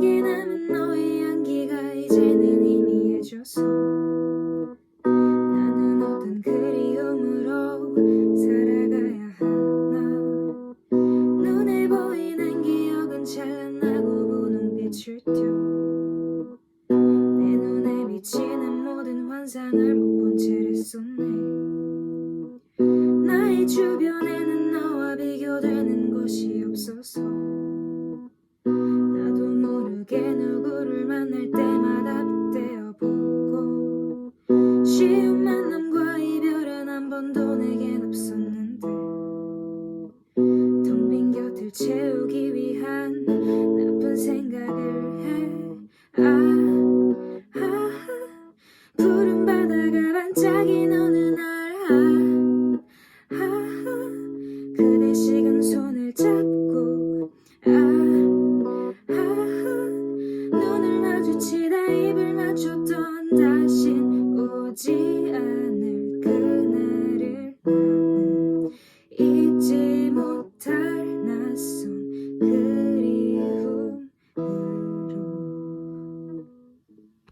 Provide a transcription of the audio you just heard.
내게 남은 너의 향기가 이제는 희미해져서 나는 어떤 그리움으로 살아가야 하나? 눈에 보이는 기억은 찬란하고 분홍빛을 띄워 내 눈에 비치는 모든 환상을 못 본 채를 쏟네. 나의 주변에는 너와 비교되는 것이 없어서 모르게 누구를 만날 때마다 빗대어 보고 쉬운 만남과 이별은 한 번도 내겐 없었는데 텅 빈 곁을 채우기 위한 나쁜 생각을 해. 아, 아, 푸른 바다가 반짝인 어느 날. 아, 아, 마